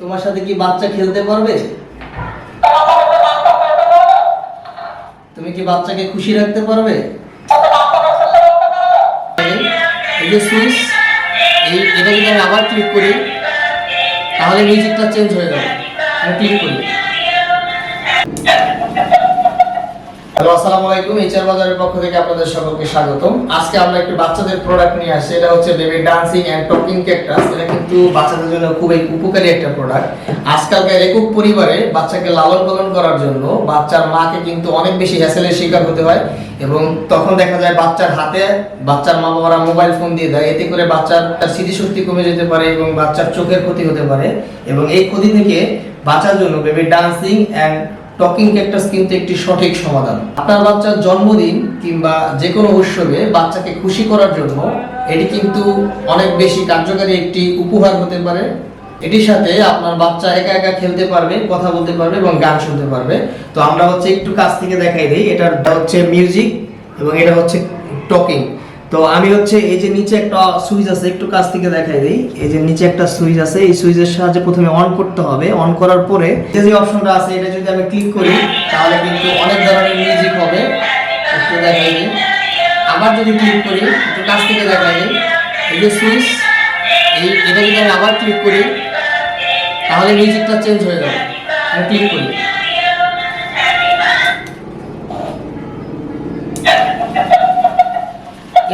তোমার সাথে কি বাচ্চা খেলতে পারবে? তুমি কি বাচ্চাকে খুশি রাখতে পারবে? এই এটা যদি আমি আবার ক্লিক করি, তাহলে মিউজিকটা চেঞ্জ হয়ে যাবে। আমি ক্লিক করি। আসসালামু আলাইকুম এইচআর বাজারের পক্ষ থেকে আপনাদের সকলকে স্বাগতম। আজকে আমরা একটি বাচ্চাদের প্রোডাক্ট নিয়ে আসছি, এটা হচ্ছে বেবি ডান্সিং টকিং ক্যাকটাস এটা কিন্তু বাচ্চাদের জন্য খুবই উপকারী একটা প্রোডাক্ট আজকালকার একক পরিবারে বাচ্চাকে লালন পালন করার জন্য বাচ্চার মাকে কিন্তু অনেক বেশি হ্যাসেলের শিকার হতে হয় এবং তখন দেখা যায় বাচ্চার হাতে বাচ্চার মা বাবারা মোবাইল ফোন দিয়ে দেয়। এতে করে বাচ্চার তার স্মৃতিশক্তি কমে যেতে পারে এবং বাচ্চার চোখের ক্ষতি হতে পারে। এবং এই ক্ষতি থেকে বাঁচার জন্য baby dancing and talking cactus কিন্তু একটি সঠিক সমাধান। আপনার বাচ্চার জন্মদিন কিংবা যে কোনো উৎসবে বাচ্চাকে খুশি করার জন্য এটি কিন্তু অনেক বেশি কার্যকারী একটি উপহার হতে পারে। এটির সাথে আপনার বাচ্চা একা একা খেলতে পারবে, কথা বলতে পারবে এবং গান শুনতে পারবে। তো আমরা হচ্ছে একটু কাছ থেকে দেখাই দিই। এটা হচ্ছে মিউজিক এবং এটা হচ্ছে টকিং। তো আমি হচ্ছে এই যে নিচে একটা সুইচ আছে, একটু কাছ থেকে দেখাই দিই। এই যে নিচে একটা সুইচ আছে, এই সুইচের সাহায্যে প্রথমে অন করতে হবে। অন করার পরে এই যে অপশনটা আছে, এটা যদি আমি ক্লিক করি, তাহলে কিন্তু অনেক ধরনের মিউজিক হবে। একটু দেখাই দিই। আবার যদি ক্লিক করি, একটু কাছ থেকে দেখাই দিই। এই যে সুইচ, এই, এটা যদি আমি আবার ক্লিক করি, তাহলে মিউজিকটা চেঞ্জ হয়ে যাবে। আমি ক্লিক করি।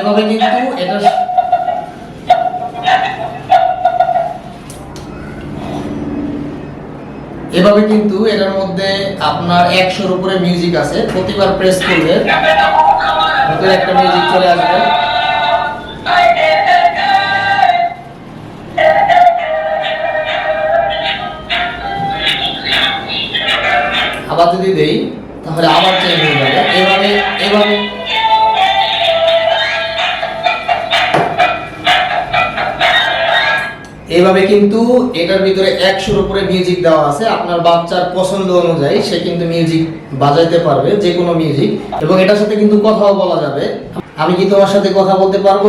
এভাবে কিন্তু এটা এভাবে কিন্তু এটার মধ্যে আপনার একশোর উপরে মিউজিক আছে। প্রতিবার প্রেস করলে ভিতরে একটা মিউজিক চলে আসবে। আবার যদি দেই, তাহলে আবার চেঞ্জ হয়ে যাবে। এভাবে এভাবে এইভাবে কিন্তু এটার ভিতরে একশোর উপরে মিউজিক দেওয়া আছে। আপনার বাচ্চার পছন্দ অনুযায়ী সে কিন্তু মিউজিক বাজাইতে পারবে যে কোনো মিউজিক এবং এটার সাথে কিন্তু কথাও বলা যাবে। আমি কি তোমার সাথে কথা বলতে পারব?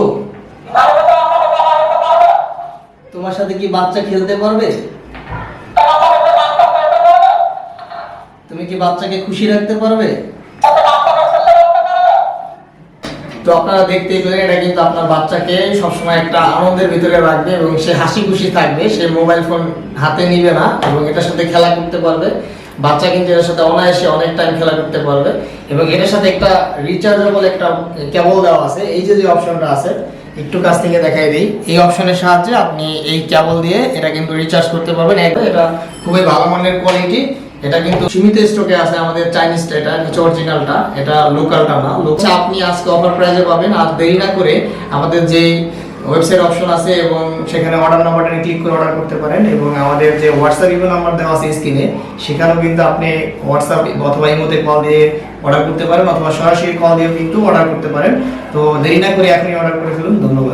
তোমার সাথে কি বাচ্চা খেলতে পারবে? তুমি কি বাচ্চাকে খুশি রাখতে পারবে তো আপনারা দেখতেই পেলেন এটা কিন্তু আপনার বাচ্চাকে সবসময় একটা আনন্দের ভিতরে রাখবে এবং সে হাসি খুশি থাকবে, সে মোবাইল ফোন হাতে নিবে না এবং এটার সাথে খেলা করতে পারবে। বাচ্চা কিন্তু এটার সাথে অনায়াসে অনেক টাইম খেলা করতে পারবে এবং এটার সাথে একটা রিচার্জেবল একটা কেবল দেওয়া আছে। এই যে যে অপশনটা আছে, একটু কাছ থেকে দেখাই দিই। এই অপশনের সাহায্যে আপনি এই কেবল দিয়ে এটা কিন্তু রিচার্জ করতে পারবেন। এটা খুবই ভালো মানের কোয়ালিটি এটা কিন্তু সীমিত স্টকে আছে আমাদের চাইনিজটা এটা হচ্ছে অরিজিনালটা এটা লোকালটা না। লোকটা আপনি আজকে অফার প্রাইজে পাবেন। আর দেরি না করে আমাদের যে ওয়েবসাইট অপশন আছে এবং সেখানে অর্ডার নাম্বারটা ক্লিক করে অর্ডার করতে পারেন এবং আমাদের যে হোয়াটসঅ্যাপ ইমো নাম্বার দেওয়া আছে স্ক্রিনে সেখানেও কিন্তু আপনি হোয়াটসঅ্যাপ অথবা ইমোতে কল দিয়ে অর্ডার করতে পারেন অথবা সরাসরি কল দিয়েও কিন্তু অর্ডার করতে পারেন। তো দেরি না করে এখনই অর্ডার করে ফেলুন। ধন্যবাদ।